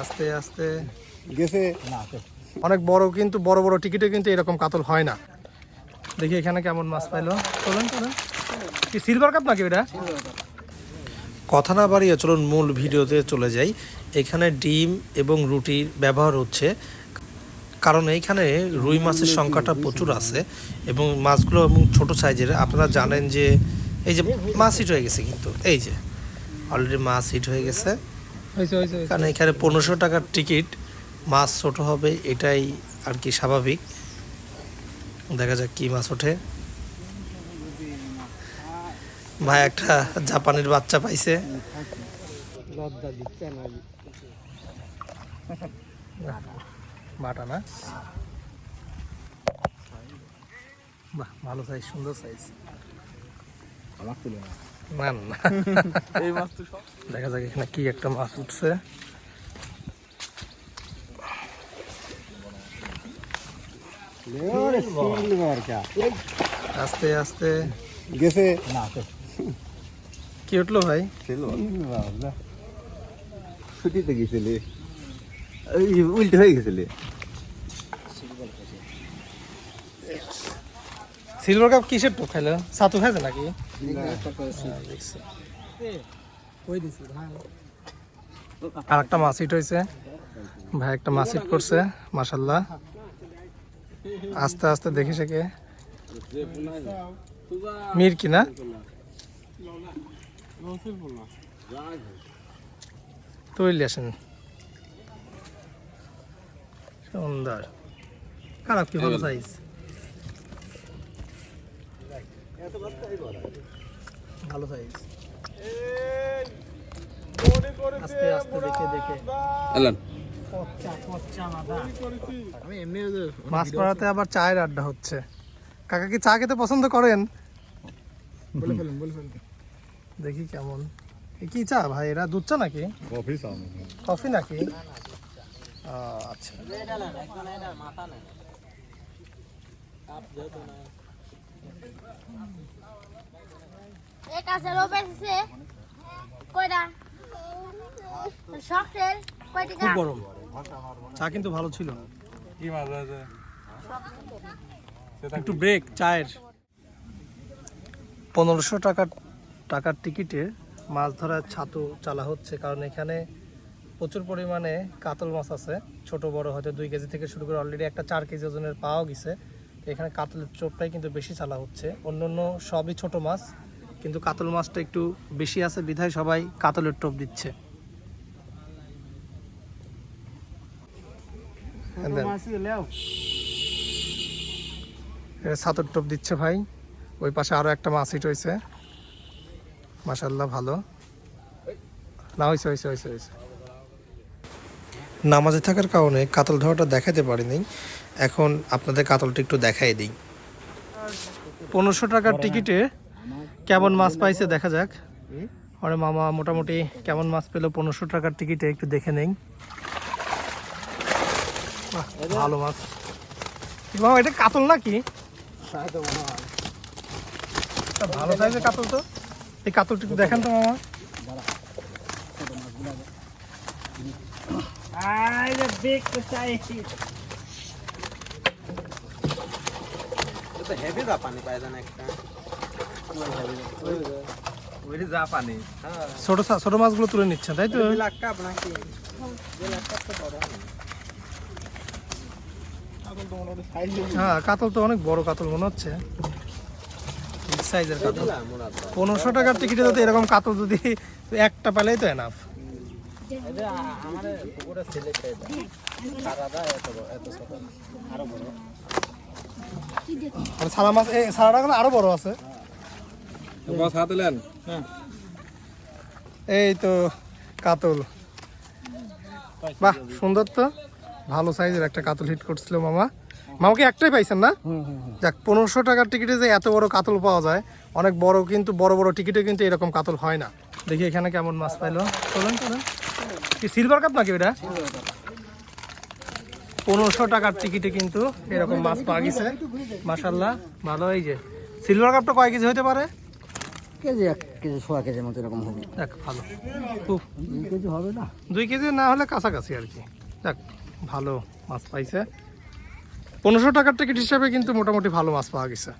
আস্তে আস্তে। গেছে? অনেক বড় কিন্তু বড় বড় টিকিটে কিন্তু এরকম কাতল হয় না। দেখি এখানে কেমন মাছ পাইলো। চলেন চলেন। কি সিলভার কাপ নাকি এটা কথা না বাড়িয়ে চলুন মূল ভিডিওতে চলে যাই। এখানে ডিম এবং রুটির ব্যবহার হচ্ছে। কারণ এইখানে রুই মাছের সংখ্যাটা প্রচুর আছে এবং মাছগুলো এবং ছোটো সাইজের। আপনারা জানেন যে এই যে মাছ হিট হয়ে গেছে কিন্তু। এই যে অলরেডি মাছ হিট হয়ে গেছে। কারণ এখানে পনেরোশো টাকার টিকিট মাছ ছোট হবে এটাই আর কি স্বাভাবিক। দেখা যাক কি মাছ ওঠে। ভাই একটা জাপানের বাচ্চা পাইছে। বাটা না? বাহ ভালো সাইজ সুন্দর সাইজ আমার তুলে না না না এই মাছ তো সব দেখা যাক এখানে কি একটা মাছ উঠছে সিলভার কা আস্তে আস্তে গেছে কি উঠল ভাই সিলভার না ছুটিতে গেছিলে ওই উল্টে হয়ে গেছিলে সিলভার কাপ কিসের টোপ খাইলো সাতু খাইছে নাকি? আর একটা মাছ হিট হয়েছে। ভাই একটা মাছ হিট করছে মাসাল্লাহ আস্তে আস্তে দেখি সেকে মির কি না? তৈরি আসেন। সুন্দর। খারাপ কি ভালো সাইজ ভালো সাইজ আস্তে আস্তে দেখে দেখে। আমি মাছ পড়াতে আবার চায়ের আড্ডা হচ্ছে। কাকা কি চা খেতে পছন্দ করেন? বলে ফেলুন বলে ফেলুন। দেখি কেমন। এ কি চা ভাই? এরা দুধ চা নাকি? কফি কফি নাকি? আচ্ছা। কয়টা? শখের খুব গরম। চা কিন্তু ভালো ছিল কি মাছ আছে একটু ব্রেক চায়ের। পনেরোশো টাকার টাকার টিকিটে মাছ ধরার ছাতু চালা হচ্ছে কারণ এখানে প্রচুর পরিমাণে কাতল মাছ আছে। ছোট বড় হয়তো দুই কেজি থেকে শুরু করে অলরেডি একটা চার কেজি ওজনের পাওয়া গেছে। এখানে কাতলের চোপটাই কিন্তু বেশি চালা হচ্ছে। অন্য অন্য সবই ছোট মাছ কিন্তু কাতল মাছটা একটু বেশি আছে বিধায় সবাই কাতলের টোপ দিচ্ছে। ছাতর টোপ দিচ্ছে ভাই। ওই পাশে আরও একটা মাছ হিট হয়েছে মাসাল্লাহ ভালো। না হয়েছে হয়েছে হয়েছে হয়েছে নামাজে থাকার কারণে কাতল ধরাটা দেখাতে পারিনি। এখন আপনাদের কাতলটা একটু দেখাই দিই। পনেরোশো টাকার টিকিটে কেমন মাছ পাইছে দেখা যাক। আরে মামা মোটামুটি কেমন মাছ পেল পনেরোশো টাকার টিকিটে একটু দেখে নেই। ভালো মাছ। মামা এটা কাতল নাকি? ভালো সাইজের কাতল তো। এই কাতলটা একটু দেখেন তো মামা। হেভি যা পানি পায় জানা একটা যা পানি ছোট ছোট মাছগুলো তুলে নিচ্ছেন তাই তো? হ্যাঁ কাতল তো অনেক বড় কাতল মনে হচ্ছে। সাইজের কাতল। পনেরোশো টাকার টিকিটে যদি এরকম কাতল যদি একটা পেলেই তো এনাফ আমার ছেলে খেয়ে দেয় সারাদা এত এত আরও বড়। আর সারা মাছ এই সারাটা কিন্তু আরও বড় আছে। বস হাতে লেন এই তো কাতল। বাহ সুন্দর তো। ভালো সাইজের একটা কাতল হিট করছিল মামা। মামাকে একটাই পাইছেন না? যাক পনেরোশো টাকার টিকিটে যে এত বড় কাতল পাওয়া যায় অনেক বড় কিন্তু বড় বড় টিকিটে কিন্তু এরকম কাতল হয় না। দেখি এখানে কেমন মাছ পাইলো। চলেন চলেন কি সিলভার কাপ নাকি এটা পনেরোশো টাকার টিকিটে কিন্তু এরকম মাছ পাওয়া গেছে। মাসাল্লাহ ভালো এই যে। সিলভার কাপটা কয় কেজি হতে পারে? কেজি এক কেজি সোয়া কেজির মতো এরকম হবে। দেখ ভালো। খুব দুই কেজি হবে না। দুই কেজি না হলে কাছাকাছি আর কি। দেখ ভালো মাছ পাইছে। পনেরোশো টাকার টিকিট হিসাবে কিন্তু মোটামুটি ভালো মাছ পাওয়া গেছে।